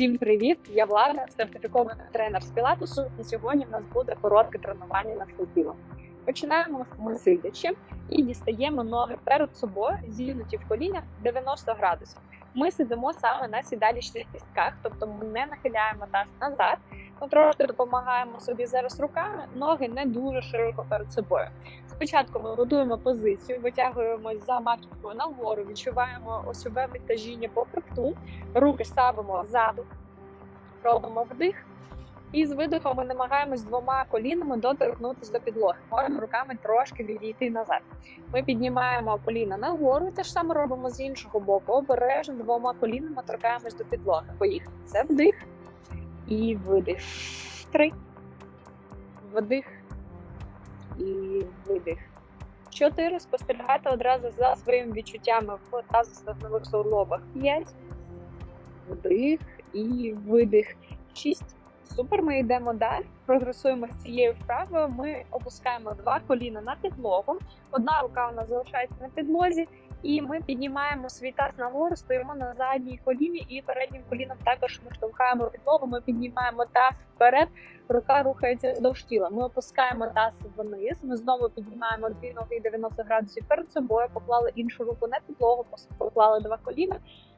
Всім привіт! Я Влада, сертифікований тренер з пілатесу, і сьогодні в нас буде коротке тренування на все тіло. Починаємо ми сидячи і дістаємо ноги перед собою, зігнуті в колінах 90 градусів. Ми сидимо саме на сідалічних кістках, тобто ми не нахиляємо таз назад. Ми трошки допомагаємо собі зараз руками, ноги не дуже широко перед собою. Спочатку ми будуємо позицію, витягуємось за маківкою нагору, відчуваємо осьове витяжіння по хребту, руки ставимо ззаду, робимо вдих. І з видихом ми намагаємось двома колінами доторкнутися до підлоги. Можемо руками трошки відійти назад. Ми піднімаємо коліна нагору, те ж саме робимо з іншого боку. Обережно двома колінами торкаємось до підлоги. Поїхали. Це вдих і видих. Три. Вдих і видих. Чотири. Спостерігайте одразу за своїми відчуттями в тазостегнових суглобах. П'ять. Вдих і видих. Шість. Супер, ми йдемо далі. Прогресуємо з цією вправою. Ми опускаємо два коліна на підлогу. Одна рука у нас залишається на підлозі, і ми піднімаємо свій таз нагору, стоїмо на задній коліні і переднім коліном також ми штовхаємо підлогу. Ми піднімаємо таз вперед, рука рухається вздовж тіла. Ми опускаємо таз вниз. Ми знову піднімаємо дві ноги 90 градусів перед собою, поклали іншу руку на підлогу, поклали два коліна.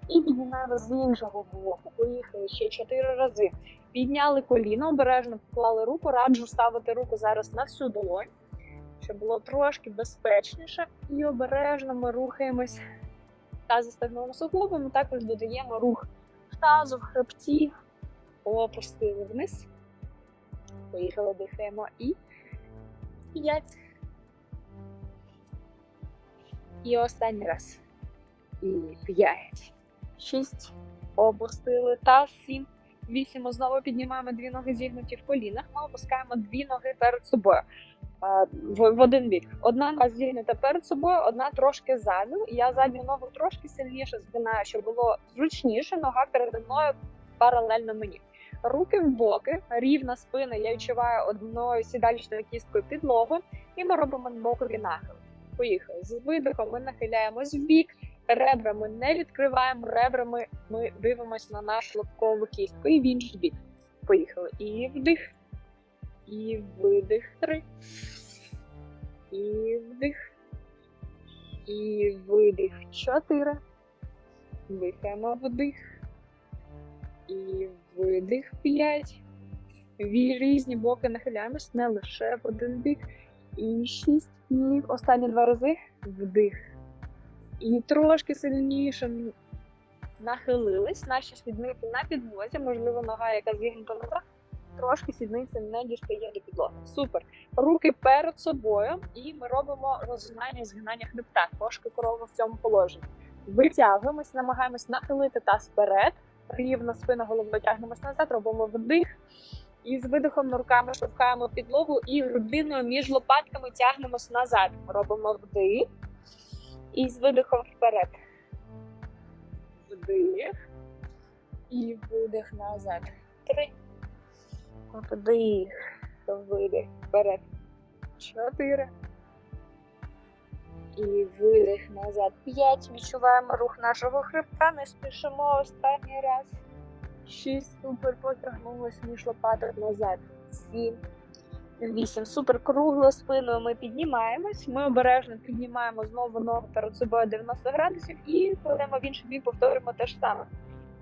І піднімаємо з іншого боку. Поїхали ще чотири рази. Підняли коліно, обережно поклали руку. Раджу ставити руку зараз на всю долонь, щоб було трошки безпечніше. І обережно ми рухаємось та тазостегновими суглобами. Також додаємо рух тазу, в хребті, опустили вниз. Поїхали, дихаємо і п'ять. І останній раз. І п'ять. Шість. Опустили таз, сім. Вісім. Знову піднімаємо дві ноги зігнуті в колінах. Ми опускаємо дві ноги перед собою в, в один бік. Одна нога зігнута перед собою, одна трошки ззаду. Я задню ногу трошки сильніше згинаю, щоб було зручніше. Нога передо мною паралельно мені. Руки в боки, рівна спина. Я відчуваю одною сідалічною кісткою підлогу, і ми робимо бокові нахили. Поїхали. З видихом ми нахиляємось в бік. Ребрами не відкриваємо, ребрами ми дивимося на нашу лобкову кістку і в інший бік. Поїхали. І вдих. І видих. Три. І вдих. І видих. Чотири. Дихаємо вдих. І видих. П'ять. Різні боки нахиляємось, не лише в один бік. І шість. І останні два рази вдих. І трошки сильніше нахилились наші сідниці на підлозі, можливо, нога, яка зігнута назад, трошки сідниця не дістає до підлоги. Супер. Руки перед собою, і ми робимо розгинання згинання хребта, трошки корова в цьому положенні. Витягуємось, намагаємось нахилити таз вперед, рівна спина, головою тягнемось назад, робимо вдих. І з видихом руками штовхаємо підлогу і грудиною між лопатками тягнемось назад. Робимо вдих. І з видихом вперед. Вдих. І видих назад. Три. Вдих. Видих. Вперед. Чотири. І видих назад. П'ять. Відчуваємо рух нашого хребта. Не спішимо останній раз. Шість. Супер. Потягнулись між лопаток назад. Сім. Вісім. Супер кругло спиною ми піднімаємось. Ми обережно піднімаємо знову ногу перед собою 90 градусів і кладемо в інший бік, повторюємо те ж саме.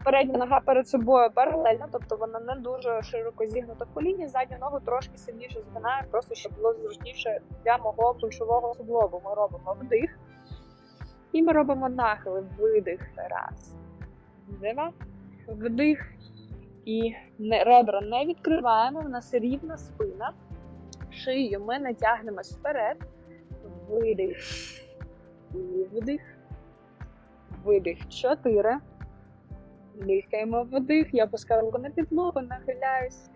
Передня нога перед собою паралельно, тобто вона не дуже широко зігнута в коліні. Задню ногу трошки сильніше згинає, просто щоб було зручніше для мого кульшового суглобу. Ми робимо вдих. І ми робимо нахили. Видих. Раз. Два. Вдих. І ребра не відкриваємо. У нас рівна спина шию ми натягнемось вперед. Видих. І вдих. Видих. Чотири. Дихаємо вдих. Я опускаю руку на підлогу, нахиляюсь.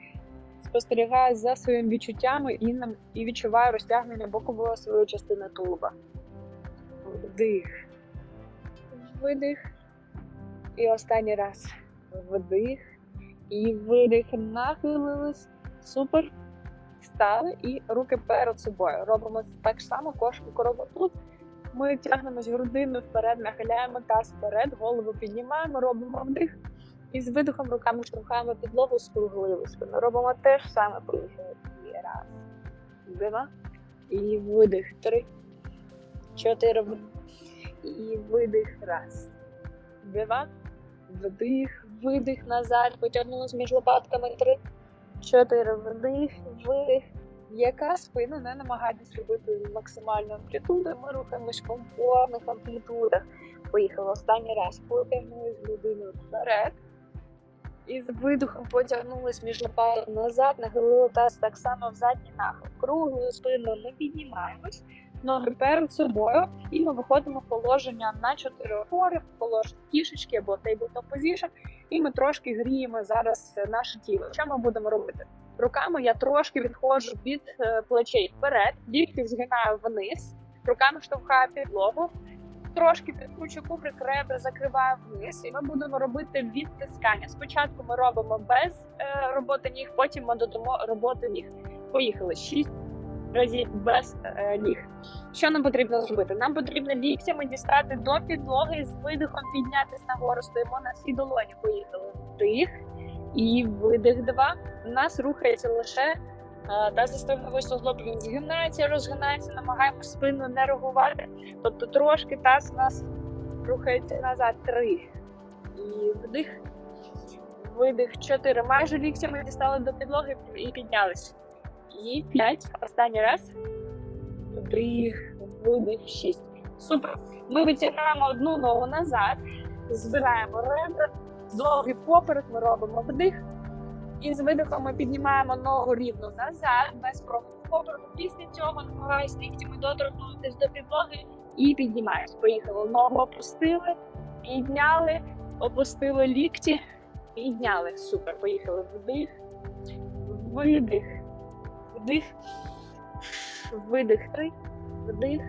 Спостерігаю за своїми відчуттями і і відчуваю розтягнення бокової своєї частини тулуба. Вдих. Видих. І останній раз. Вдих. І видих. Нахилились. Супер стали і руки перед собою. Робимо так само кошку коробу тут. Ми тягнемось грудиною вперед, нахиляємо таз вперед, голову піднімаємо, робимо вдих. І з видихом руками штовхаємо підлогу, скруглили спину. Робимо те ж саме. І раз, два, і видих. Три, чотири. І видих. Раз, два, вдих, видих назад. Потягнулись між лопатками. Три, чотири. Вдих, видих. Яка спина не намагайтесь робити максимальну амплітуду. Ми рухаємось в комфортних амплітудах. Поїхали останній раз. Потягнулись людиною вперед. І з видихом потягнулись між лопаток назад, нахилили таз так само в задній нахил. Круглою спиною ми піднімаємось, ноги перед собою, і ми виходимо в положення на 4 опори, в положення кішечки або tabletop position, і ми трошки гріємо зараз наше тіло. Що ми будемо робити? Руками я трошки відходжу від е, плечей вперед, лікті згинаю вниз, руками штовхаю підлогу, трошки підкручу кубрик, ребра закриваю вниз, і ми будемо робити відтискання. Спочатку ми робимо без е, роботи ніг, потім ми додамо роботи ніг. Поїхали шість разів без е, ніг. Що нам потрібно зробити? Нам потрібно ліктями дістати до підлоги і з видихом піднятися нагору. Стоїмо на всі долоні. Поїхали. Вдих і видих два. У нас рухається лише та системного суглоб він згинається, розгинається, намагаємося спину не реагувати. Тобто трошки таз у нас рухається назад. Три. І вдих. Видих. Чотири. Майже ліктями дістали до підлоги і піднялись. І п'ять. Останній раз. Вдих. Видих. Шість. Супер. Ми витягаємо одну ногу назад, збираємо ребра, довгий поперек, ми робимо вдих. І з видихом ми піднімаємо ногу рівно назад, без попереку. Після цього намагаюся ліктями доторкнутися до підлоги і піднімаємось. Поїхали. Ногу опустили, підняли, опустили лікті, підняли. Супер. Поїхали. Вдих, видих, вдих, видих. Три, вдих,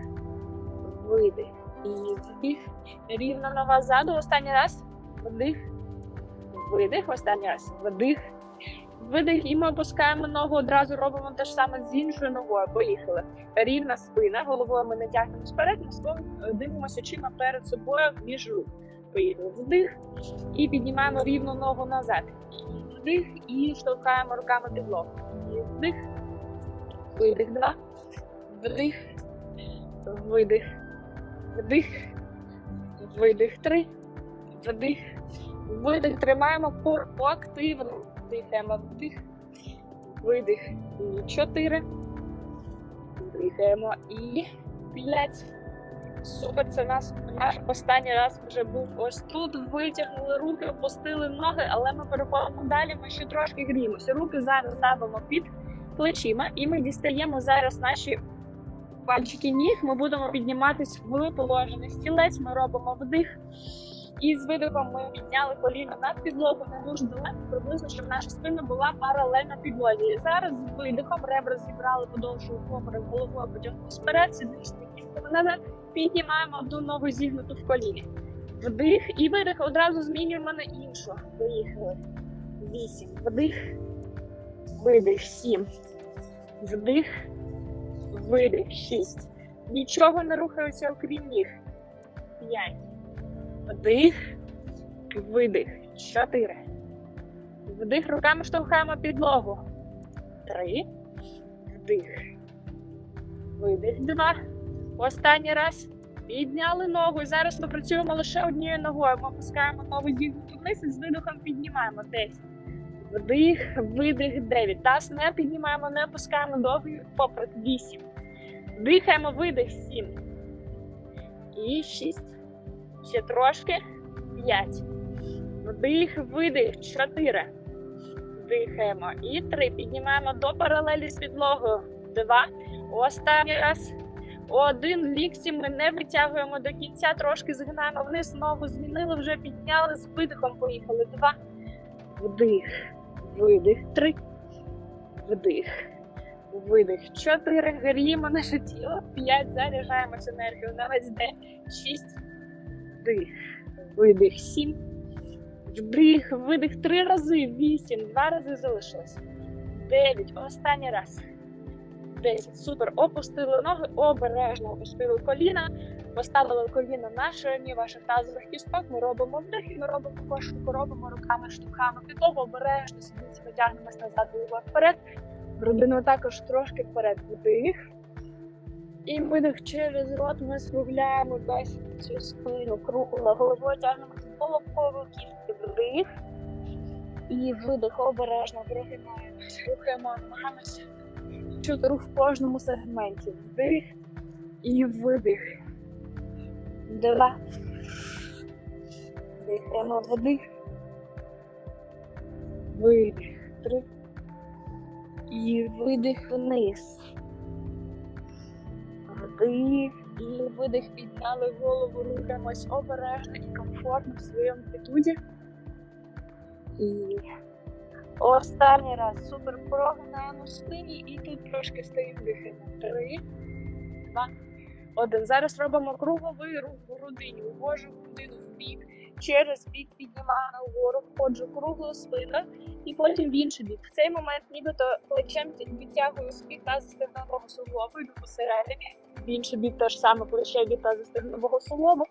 видих. І вдих. Рівно нога ззаду. Останній раз. Вдих. Видих. Останній раз. Вдих. Видих, і ми опускаємо ногу, одразу робимо те ж саме з іншою ногою. Поїхали. Рівна спина, головою ми не тягнемо вперед, ми дивимося очима перед собою між рук. Поїхали. Вдих. І піднімаємо рівну ногу назад. Вдих і штовхаємо руками підлогу. Вдих. Видих. Два. Вдих. Видих. Вдих. Видих. Три. Вдих. Видих. Тримаємо корпу активно. Дихаємо вдих, видих і чотири. Дихаємо і п'ять. Супер, це нас наш останній раз вже був ось тут. Витягнули руки, опустили ноги, але ми переходимо далі. Ми ще трошки гріємося. Руки зараз ставимо під плечима, і ми дістаємо зараз наші пальчики ніг. Ми будемо підніматись в положений стілець. Ми робимо вдих. І з видихом ми підняли коліна над підлогу не дуже далеко, приблизно, щоб наша спина була паралельна підлозі. Зараз з видихом ребра зібрали подовжую поперек головою, потягнули вперед, сідничні кістками назад, піднімаємо одну ногу зігнуту в коліні. Вдих і видих одразу змінюємо на іншу. Поїхали. Вісім. Вдих. Видих. Сім. Вдих. Видих. Шість. Нічого не рухається, окрім ніг. П'ять. Вдих, видих. Чотири. Вдих. Руками штовхаємо підлогу. Три. Вдих. Видих. Два. Останній раз. Підняли ногу. Зараз ми працюємо лише однією ногою. Ми опускаємо ногу зігнуту вниз і з видихом піднімаємо. Десять. Вдих, видих, дев'ять. Таз не піднімаємо, не опускаємо довгий поперек. Вісім. Дихаємо, видих, сім. І шість. Ще трошки. П'ять. Вдих, видих. Чотири. Дихаємо. І три. Піднімаємо до паралелі з підлогою. Два. Останній раз. Один. Лікці ми не витягуємо до кінця. Трошки згинаємо вниз. Ногу змінили, вже підняли. З видихом поїхали. Два. Вдих. Видих. Три. Вдих. Видих. Чотири. Гріємо наше тіло. П'ять. Заряджаємося енергію на день. Шість вдих, видих, сім. Вдих, видих три рази, вісім, два рази залишилось. Дев'ять. Останній раз. 10. Супер. Опустили ноги, обережно опустили коліна. Поставили коліна на ширині ваших тазових кісток. Ми робимо вдих і ми робимо кошку, робимо руками, штовхаємо підлогу, обережно сидіть, витягнемось назад, вперед. Грудину також трошки вперед. Вдих. І видих через рот ми скругляємо весь цю спину кругло. Головою тягнемося до лобкової кістки. Вдих. І видих обережно прогинаємось. Рухаємо, намагаємося чути рух в кожному сегменті. Вдих і видих. Два. Дихаємо вдих. Видих. Три. І видих вниз. Вдих і видих підняли голову, рухаємось обережно і комфортно в своєму амплітуді. І останній раз супер прогинаємо спині і тут трошки стоїмо дихаємо. Три, два, один. Зараз робимо круговий рух грудині. Увожу грудину в бік, через бік піднімаю нагору, входжу круглу спину і потім в інший бік. В цей момент нібито плечем відтягую з-під тазостегнового суглобу, йду посередині. В інший бік теж саме плече від тазостегнового суглобу.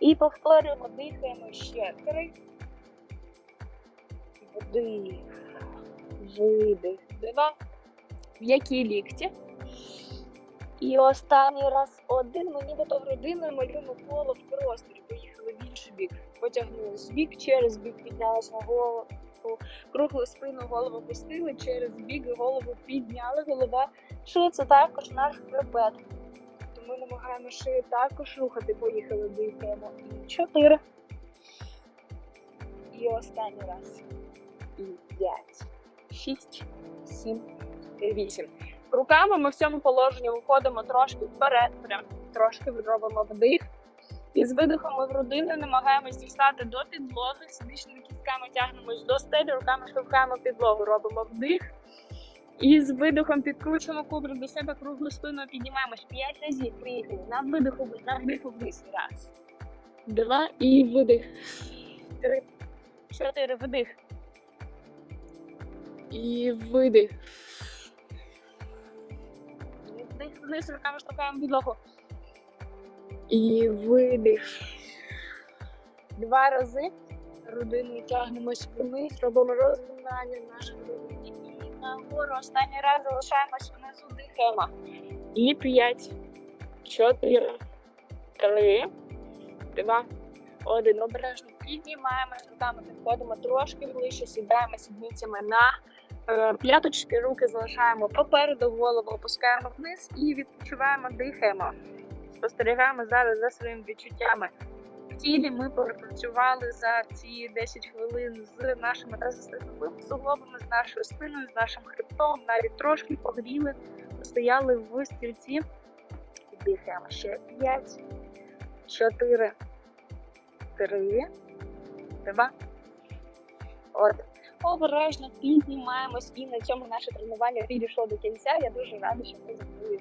І повторюємо, дихаємо ще три. Вдих, видих, два. М'які лікті. І останній раз один. Ми нібито грудиною малюємо коло в просторі. Поїхали в інший бік. Потягнули з бік, через бік піднялися на голову. Круглу спину голову пустили, через бік голову підняли. Голова шия це також наш хребет. Тому намагаємося шию також рухати. Поїхали, дихаємо. І чотири. І останній раз. І п'ять, шість, сім, вісім. Руками ми в цьому положенні виходимо трошки вперед, прям трошки робимо вдих. І з видихом ми грудиною намагаємось дістати до підлоги, сідичними кістками тягнемось до стелі, руками штовхаємо підлогу, робимо вдих. І з видихом підкручуємо кубру до себе круглу спину, піднімаємось 5 разів. Приїхали. На видиху, на вдиху вниз. Раз. Два. І видих. Три. Чотири. Вдих. І видих. Вдих вниз, руками штовхаємо підлогу. І видих. Два рази. Грудиною тягнемось вниз, робимо розгинання наших грудині. І нагору останній раз залишаємось внизу, дихаємо. І п'ять, чотири, три, два, один. Обережно піднімаємось, руками підходимо трошки ближче, сідаємо сідницями на е, п'яточки, руки залишаємо попереду, голову опускаємо вниз і відпочиваємо, дихаємо. Спостерігаємо зараз за своїми відчуттями. В тілі ми пропрацювали за ці 10 хвилин з нашими тазостегновими суглобами, з нашою спиною, з нашим хребтом, навіть трошки погріли, постояли в стільці. Дихаємо ще 5, 4, 3, 2, 1. Обережно піднімаємось і на цьому наше тренування підійшло до кінця. Я дуже рада, що ми зі мною.